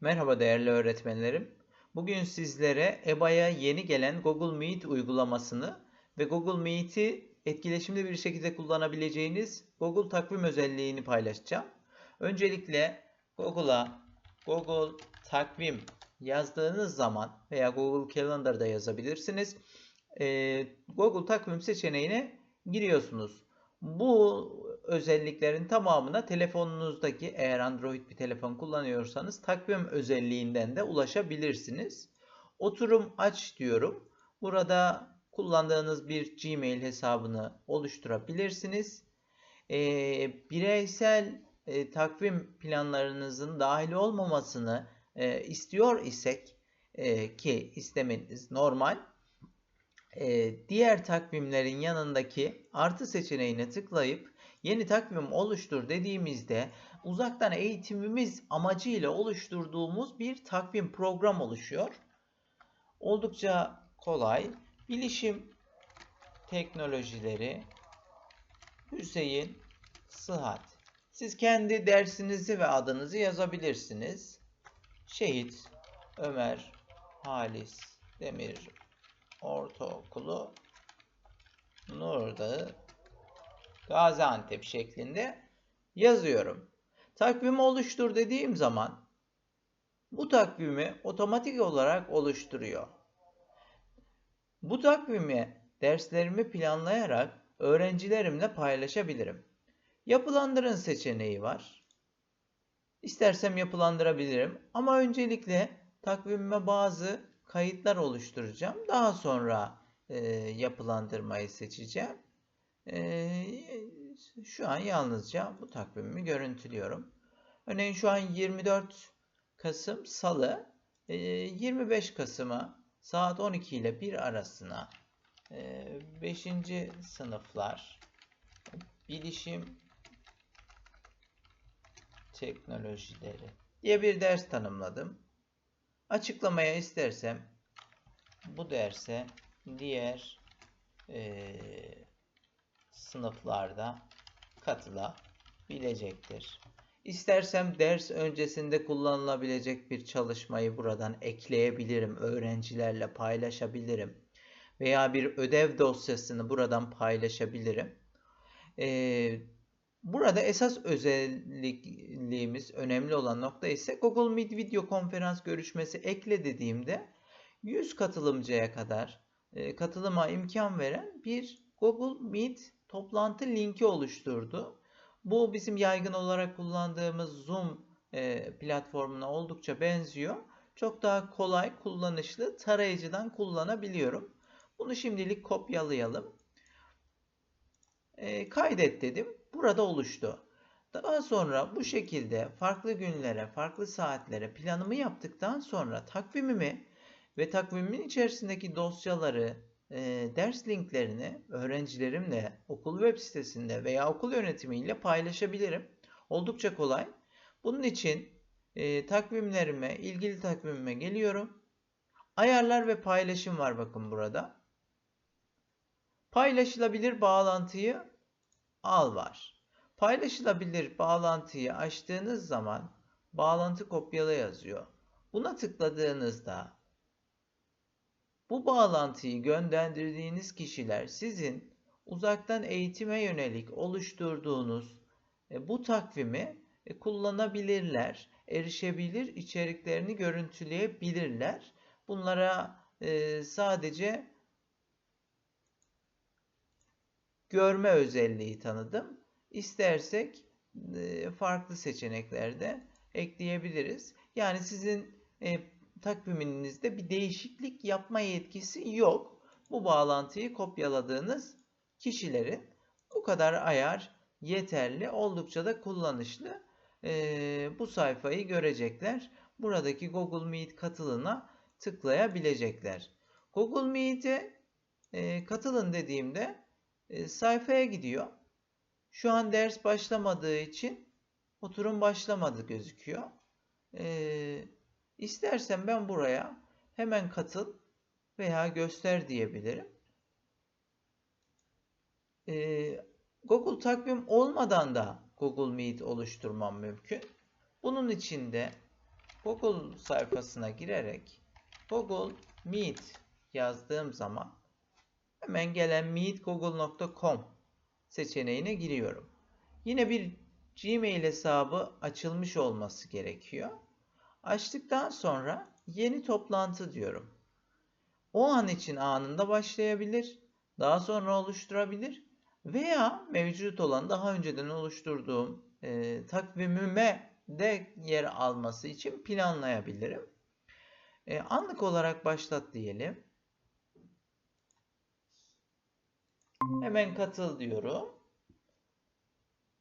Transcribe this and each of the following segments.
Merhaba değerli öğretmenlerim. Bugün sizlere EBA'ya yeni gelen Google Meet uygulamasını ve Google Meet'i etkileşimli bir şekilde kullanabileceğiniz Google takvim özelliğini paylaşacağım. Öncelikle Google'a Google takvim yazdığınız zaman veya Google Calendar'da yazabilirsiniz. Ee, Google takvim seçeneğine giriyorsunuz. Bu özelliklerin tamamına telefonunuzdaki eğer Android bir telefon kullanıyorsanız takvim özelliğinden de ulaşabilirsiniz. Oturum aç diyorum. Burada kullandığınız bir Gmail hesabını oluşturabilirsiniz. E, bireysel e, takvim planlarınızın dahil olmamasını e, istiyor isek e, ki istemeniz normal e, diğer takvimlerin yanındaki artı seçeneğine tıklayıp yeni takvim oluştur dediğimizde uzaktan eğitimimiz amacıyla oluşturduğumuz bir takvim program oluşuyor. Oldukça kolay. Bilişim teknolojileri Hüseyin Sıhhat. Siz kendi dersinizi ve adınızı yazabilirsiniz. Şehit Ömer Halis Demir Ortaokulu Nurdağı Gaziantep şeklinde yazıyorum. Takvimi oluştur dediğim zaman bu takvimi otomatik olarak oluşturuyor. Bu takvimi derslerimi planlayarak öğrencilerimle paylaşabilirim. Yapılandırın seçeneği var. İstersem yapılandırabilirim ama öncelikle takvimime bazı kayıtlar oluşturacağım. Daha sonra e, yapılandırmayı seçeceğim. E, şu an yalnızca bu takvimimi görüntülüyorum. Örneğin şu an 24 Kasım Salı. E, 25 Kasım'a saat 12 ile 1 arasına 5. sınıflar bilişim teknolojileri diye bir ders tanımladım. Açıklamaya istersem bu derse diğer e, sınıflarda katılabilecektir. İstersem ders öncesinde kullanılabilecek bir çalışmayı buradan ekleyebilirim. Öğrencilerle paylaşabilirim. Veya bir ödev dosyasını buradan paylaşabilirim. Ee, burada esas özelliğimiz, önemli olan nokta ise Google Meet video konferans görüşmesi ekle dediğimde 100 katılımcıya kadar e, katılıma imkan veren bir Google Meet toplantı linki oluşturdu. Bu bizim yaygın olarak kullandığımız Zoom e, platformuna oldukça benziyor. Çok daha kolay, kullanışlı, tarayıcıdan kullanabiliyorum. Bunu şimdilik kopyalayalım. E, kaydet dedim. Burada oluştu. Daha sonra bu şekilde farklı günlere, farklı saatlere planımı yaptıktan sonra takvimimi ve takvimimin içerisindeki dosyaları, e, ders linklerini öğrencilerimle okul web sitesinde veya okul yönetimiyle paylaşabilirim. Oldukça kolay. Bunun için e, takvimlerime, ilgili takvimime geliyorum. Ayarlar ve paylaşım var bakın burada. Paylaşılabilir bağlantıyı al var. Paylaşılabilir bağlantıyı açtığınız zaman bağlantı kopyala yazıyor. Buna tıkladığınızda bu bağlantıyı gönderdiğiniz kişiler sizin uzaktan eğitime yönelik oluşturduğunuz e, bu takvimi e, kullanabilirler, erişebilir, içeriklerini görüntüleyebilirler. Bunlara e, sadece görme özelliği tanıdım. İstersek farklı seçeneklerde ekleyebiliriz. Yani sizin takviminizde bir değişiklik yapma yetkisi yok. Bu bağlantıyı kopyaladığınız kişilerin bu kadar ayar yeterli, oldukça da kullanışlı. Ee, bu sayfayı görecekler. Buradaki Google Meet katılına tıklayabilecekler. Google Meet'e e, katılın dediğimde e, sayfaya gidiyor. Şu an ders başlamadığı için oturum başlamadı gözüküyor. Ee, İstersen ben buraya hemen katıl veya göster diyebilirim. Ee, Google takvim olmadan da Google Meet oluşturmam mümkün. Bunun için de Google sayfasına girerek Google Meet yazdığım zaman hemen gelen meetgoogle.com seçeneğine giriyorum. Yine bir Gmail hesabı açılmış olması gerekiyor. Açtıktan sonra yeni toplantı diyorum. O an için anında başlayabilir, daha sonra oluşturabilir veya mevcut olan daha önceden oluşturduğum e, takvimime de yer alması için planlayabilirim. E, anlık olarak başlat diyelim. Hemen katıl diyorum.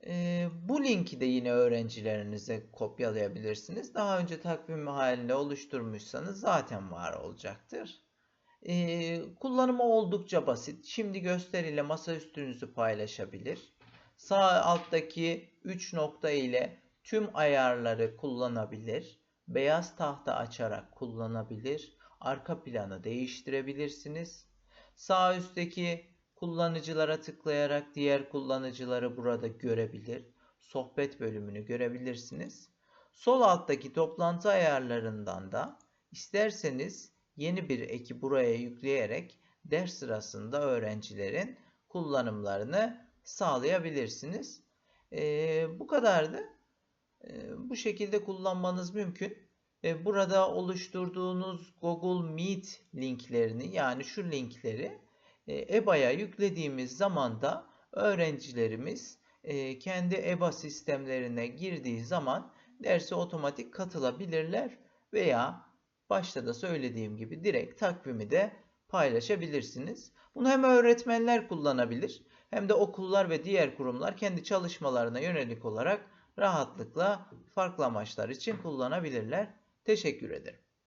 E, bu linki de yine öğrencilerinize kopyalayabilirsiniz. Daha önce takvim halinde oluşturmuşsanız zaten var olacaktır. E, kullanımı oldukça basit. Şimdi gösteriyle masaüstünüzü paylaşabilir. Sağ alttaki 3 nokta ile tüm ayarları kullanabilir. Beyaz tahta açarak kullanabilir. Arka planı değiştirebilirsiniz. Sağ üstteki kullanıcılara tıklayarak diğer kullanıcıları burada görebilir. Sohbet bölümünü görebilirsiniz. Sol alttaki toplantı ayarlarından da isterseniz yeni bir eki buraya yükleyerek ders sırasında öğrencilerin kullanımlarını sağlayabilirsiniz. Ee, bu kadardı. Ee, bu şekilde kullanmanız mümkün. Ee, burada oluşturduğunuz Google Meet linklerini yani şu linkleri EBA'ya yüklediğimiz zaman da öğrencilerimiz e, kendi EBA sistemlerine girdiği zaman derse otomatik katılabilirler veya başta da söylediğim gibi direkt takvimi de paylaşabilirsiniz. Bunu hem öğretmenler kullanabilir hem de okullar ve diğer kurumlar kendi çalışmalarına yönelik olarak rahatlıkla farklı amaçlar için kullanabilirler. Teşekkür ederim.